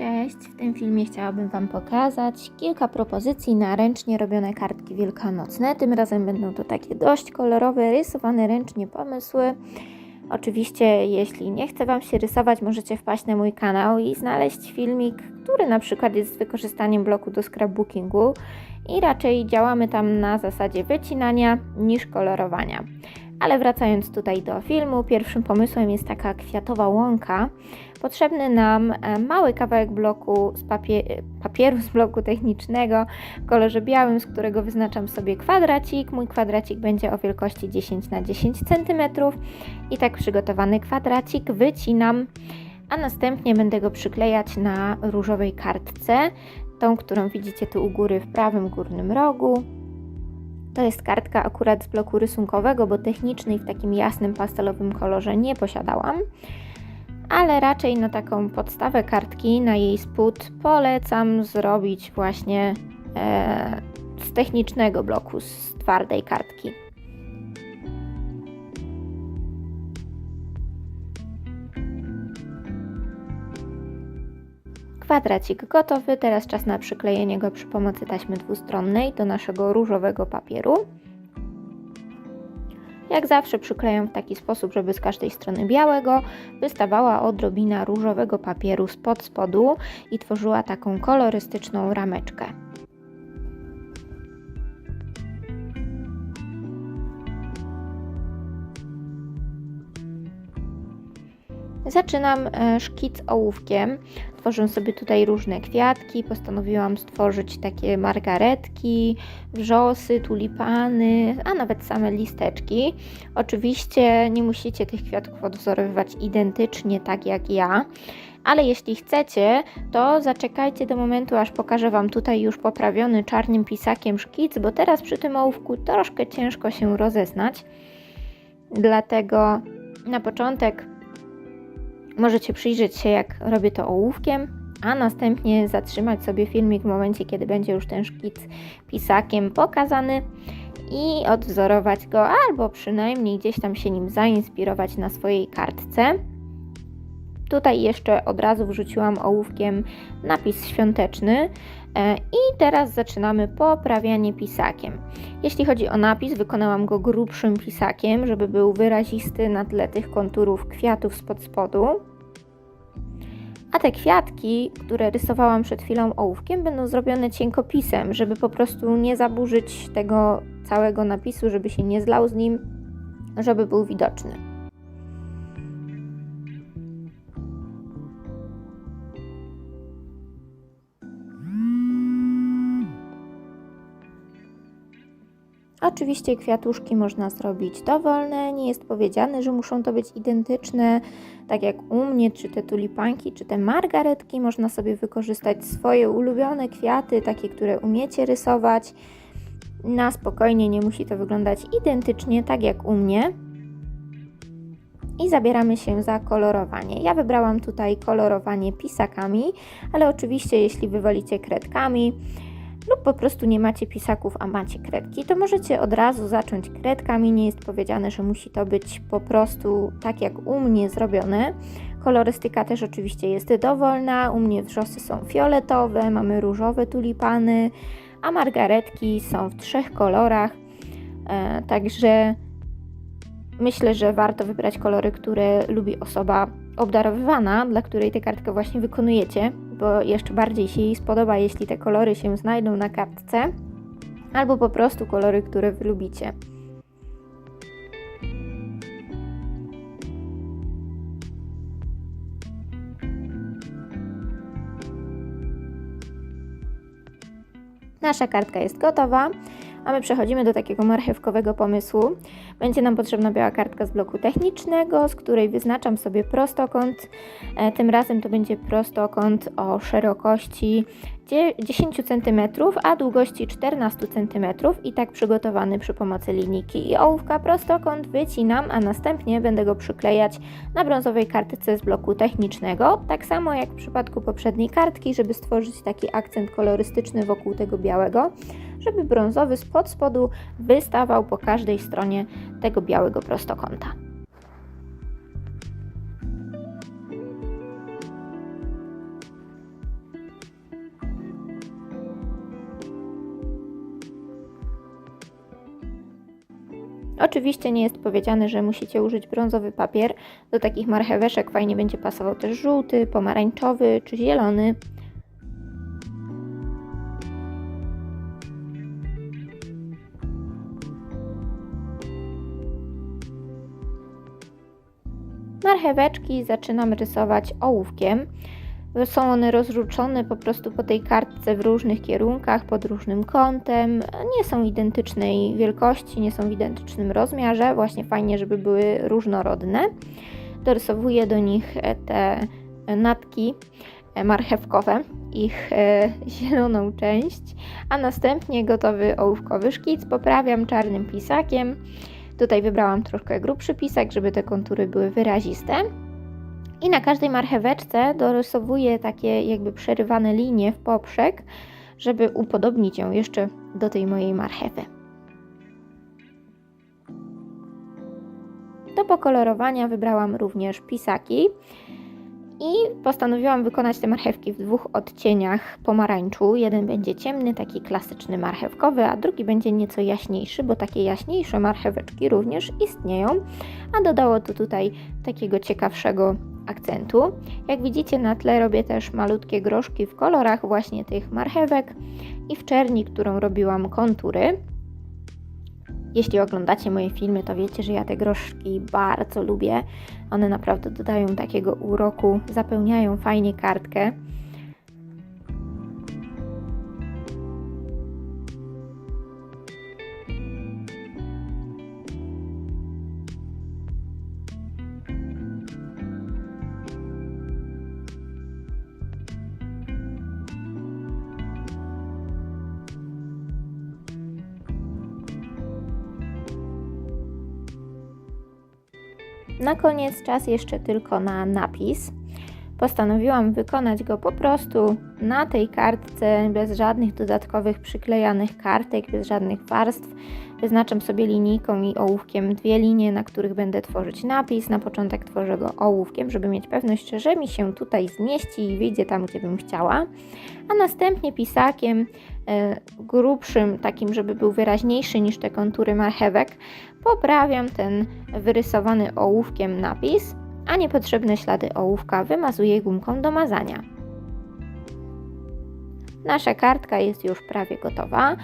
Cześć! W tym filmie chciałabym Wam pokazać kilka propozycji na ręcznie robione kartki wielkanocne. Tym razem będą to takie dość kolorowe, rysowane ręcznie pomysły. Oczywiście, jeśli nie chce Wam się rysować, możecie wpaść na mój kanał i znaleźć filmik, który na przykład jest z wykorzystaniem bloku do scrapbookingu i raczej działamy tam na zasadzie wycinania niż kolorowania. Ale wracając tutaj do filmu, pierwszym pomysłem jest taka kwiatowa łąka. Potrzebny nam e, mały kawałek bloku z papie papieru z bloku technicznego w kolorze białym, z którego wyznaczam sobie kwadracik. Mój kwadracik będzie o wielkości 10 na 10 cm i tak przygotowany kwadracik wycinam, a następnie będę go przyklejać na różowej kartce, tą, którą widzicie tu u góry w prawym górnym rogu. To jest kartka akurat z bloku rysunkowego, bo technicznej w takim jasnym pastelowym kolorze nie posiadałam. Ale raczej na taką podstawę kartki, na jej spód polecam zrobić właśnie e, z technicznego bloku, z twardej kartki. Kwadracik gotowy, teraz czas na przyklejenie go przy pomocy taśmy dwustronnej do naszego różowego papieru. Jak zawsze przyklejam w taki sposób, żeby z każdej strony białego wystawała odrobina różowego papieru spod spodu i tworzyła taką kolorystyczną rameczkę. Zaczynam e, szkic ołówkiem. Tworzę sobie tutaj różne kwiatki. Postanowiłam stworzyć takie margaretki, wrzosy, tulipany, a nawet same listeczki. Oczywiście nie musicie tych kwiatków odwzorowywać identycznie tak jak ja. Ale jeśli chcecie, to zaczekajcie do momentu, aż pokażę Wam tutaj już poprawiony czarnym pisakiem szkic, bo teraz przy tym ołówku troszkę ciężko się rozeznać. Dlatego na początek Możecie przyjrzeć się, jak robię to ołówkiem, a następnie zatrzymać sobie filmik w momencie, kiedy będzie już ten szkic pisakiem pokazany i odwzorować go, albo przynajmniej gdzieś tam się nim zainspirować na swojej kartce. Tutaj jeszcze od razu wrzuciłam ołówkiem napis świąteczny i teraz zaczynamy poprawianie pisakiem. Jeśli chodzi o napis, wykonałam go grubszym pisakiem, żeby był wyrazisty na tle tych konturów kwiatów spod spodu. A te kwiatki, które rysowałam przed chwilą ołówkiem, będą zrobione cienkopisem, żeby po prostu nie zaburzyć tego całego napisu, żeby się nie zlał z nim, żeby był widoczny. Oczywiście kwiatuszki można zrobić dowolne, nie jest powiedziane, że muszą to być identyczne, tak jak u mnie, czy te tulipanki, czy te margaretki. Można sobie wykorzystać swoje ulubione kwiaty, takie, które umiecie rysować. Na spokojnie nie musi to wyglądać identycznie, tak jak u mnie. I zabieramy się za kolorowanie. Ja wybrałam tutaj kolorowanie pisakami, ale oczywiście jeśli wywolicie kredkami, lub po prostu nie macie pisaków, a macie kredki, to możecie od razu zacząć kredkami. Nie jest powiedziane, że musi to być po prostu tak jak u mnie zrobione. Kolorystyka też oczywiście jest dowolna. U mnie wrzosy są fioletowe, mamy różowe tulipany, a margaretki są w trzech kolorach. E, także myślę, że warto wybrać kolory, które lubi osoba obdarowywana, dla której tę kartkę właśnie wykonujecie, bo jeszcze bardziej się jej spodoba, jeśli te kolory się znajdą na kartce, albo po prostu kolory, które wy lubicie. Nasza kartka jest gotowa a my przechodzimy do takiego marchewkowego pomysłu. Będzie nam potrzebna biała kartka z bloku technicznego, z której wyznaczam sobie prostokąt. E, tym razem to będzie prostokąt o szerokości 10 cm, a długości 14 cm i tak przygotowany przy pomocy linijki i ołówka prostokąt wycinam, a następnie będę go przyklejać na brązowej kartce z bloku technicznego, tak samo jak w przypadku poprzedniej kartki, żeby stworzyć taki akcent kolorystyczny wokół tego białego, żeby brązowy spod spodu wystawał po każdej stronie tego białego prostokąta. Oczywiście nie jest powiedziane, że musicie użyć brązowy papier. Do takich marcheweszek fajnie będzie pasował też żółty, pomarańczowy czy zielony. Marcheweczki zaczynam rysować ołówkiem. Są one rozruczone po prostu po tej kartce w różnych kierunkach, pod różnym kątem. Nie są identycznej wielkości, nie są w identycznym rozmiarze. Właśnie fajnie, żeby były różnorodne. Dorysowuję do nich te natki marchewkowe, ich e, zieloną część, a następnie gotowy ołówkowy szkic poprawiam czarnym pisakiem. Tutaj wybrałam troszkę grubszy pisak, żeby te kontury były wyraziste. I na każdej marcheweczce dorysowuję takie jakby przerywane linie w poprzek, żeby upodobnić ją jeszcze do tej mojej marchewy. Do pokolorowania wybrałam również pisaki i postanowiłam wykonać te marchewki w dwóch odcieniach pomarańczu. Jeden będzie ciemny, taki klasyczny marchewkowy, a drugi będzie nieco jaśniejszy, bo takie jaśniejsze marcheweczki również istnieją, a dodało to tutaj takiego ciekawszego akcentu. Jak widzicie na tle robię też malutkie groszki w kolorach właśnie tych marchewek i w czerni, którą robiłam kontury. Jeśli oglądacie moje filmy, to wiecie, że ja te groszki bardzo lubię. One naprawdę dodają takiego uroku, zapełniają fajnie kartkę. Na koniec czas jeszcze tylko na napis. Postanowiłam wykonać go po prostu na tej kartce, bez żadnych dodatkowych przyklejanych kartek, bez żadnych warstw. Wyznaczam sobie linijką i ołówkiem dwie linie, na których będę tworzyć napis. Na początek tworzę go ołówkiem, żeby mieć pewność, że mi się tutaj zmieści i wyjdzie tam, gdzie bym chciała. A następnie pisakiem e, grubszym, takim, żeby był wyraźniejszy niż te kontury marchewek, poprawiam ten wyrysowany ołówkiem napis, a niepotrzebne ślady ołówka wymazuję gumką do mazania. Nasza kartka jest już prawie gotowa.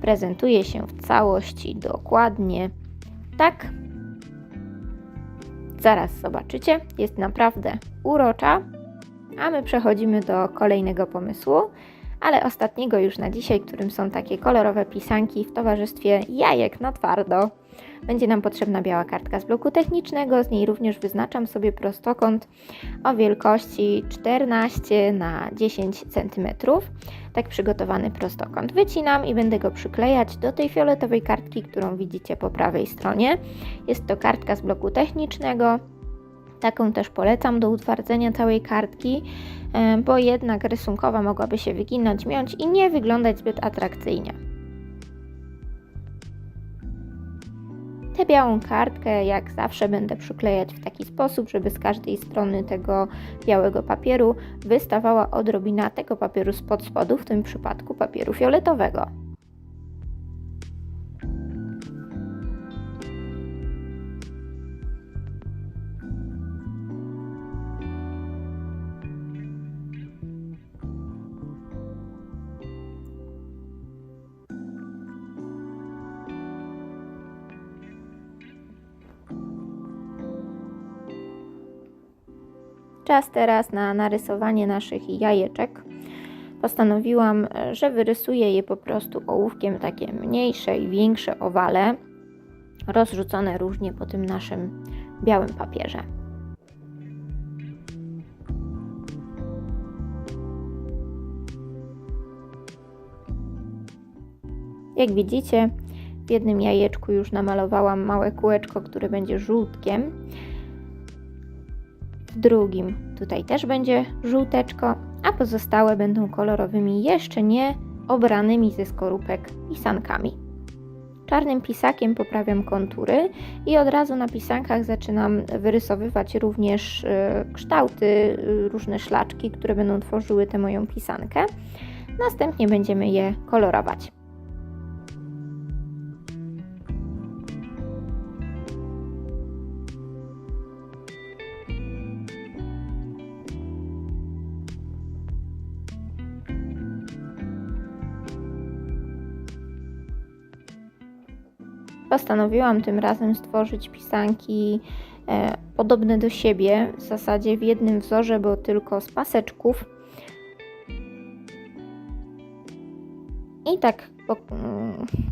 Prezentuje się w całości dokładnie tak. Zaraz zobaczycie, jest naprawdę urocza. A my przechodzimy do kolejnego pomysłu ale ostatniego już na dzisiaj, którym są takie kolorowe pisanki w towarzystwie jajek na twardo. Będzie nam potrzebna biała kartka z bloku technicznego, z niej również wyznaczam sobie prostokąt o wielkości 14 na 10 cm. Tak przygotowany prostokąt wycinam i będę go przyklejać do tej fioletowej kartki, którą widzicie po prawej stronie. Jest to kartka z bloku technicznego, Taką też polecam do utwardzenia całej kartki, bo jednak rysunkowa mogłaby się wyginać, miąć i nie wyglądać zbyt atrakcyjnie. Tę białą kartkę, jak zawsze, będę przyklejać w taki sposób, żeby z każdej strony tego białego papieru wystawała odrobina tego papieru spod spodu, w tym przypadku papieru fioletowego. Czas teraz na narysowanie naszych jajeczek. Postanowiłam, że wyrysuję je po prostu ołówkiem takie mniejsze i większe owale, rozrzucone różnie po tym naszym białym papierze. Jak widzicie, w jednym jajeczku już namalowałam małe kółeczko, które będzie żółtkiem drugim tutaj też będzie żółteczko, a pozostałe będą kolorowymi, jeszcze nie obranymi ze skorupek pisankami. Czarnym pisakiem poprawiam kontury i od razu na pisankach zaczynam wyrysowywać również e, kształty, e, różne szlaczki, które będą tworzyły tę moją pisankę. Następnie będziemy je kolorować. Postanowiłam tym razem stworzyć pisanki e, podobne do siebie, w zasadzie w jednym wzorze, bo tylko z paseczków. I tak po,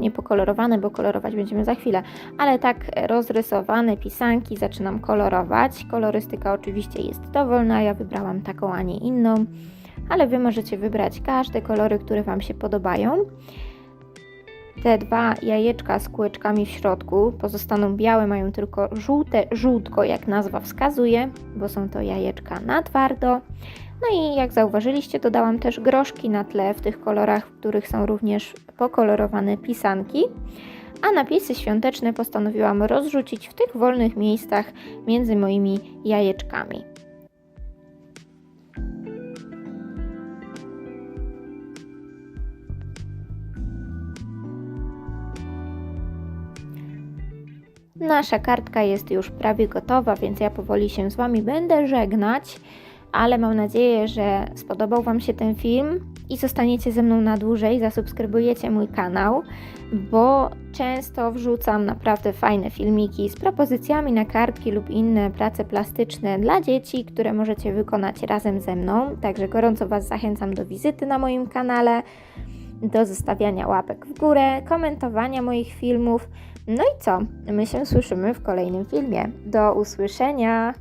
nie pokolorowane, bo kolorować będziemy za chwilę, ale tak rozrysowane pisanki zaczynam kolorować. Kolorystyka oczywiście jest dowolna, ja wybrałam taką, a nie inną, ale Wy możecie wybrać każde kolory, które Wam się podobają. Te dwa jajeczka z kółeczkami w środku pozostaną białe, mają tylko żółte, żółtko jak nazwa wskazuje, bo są to jajeczka na twardo. No i jak zauważyliście, dodałam też groszki na tle w tych kolorach, w których są również pokolorowane pisanki. A napisy świąteczne postanowiłam rozrzucić w tych wolnych miejscach między moimi jajeczkami. Nasza kartka jest już prawie gotowa, więc ja powoli się z Wami będę żegnać, ale mam nadzieję, że spodobał Wam się ten film i zostaniecie ze mną na dłużej, zasubskrybujecie mój kanał, bo często wrzucam naprawdę fajne filmiki z propozycjami na kartki lub inne prace plastyczne dla dzieci, które możecie wykonać razem ze mną. Także gorąco Was zachęcam do wizyty na moim kanale, do zostawiania łapek w górę, komentowania moich filmów. No i co? My się słyszymy w kolejnym filmie. Do usłyszenia!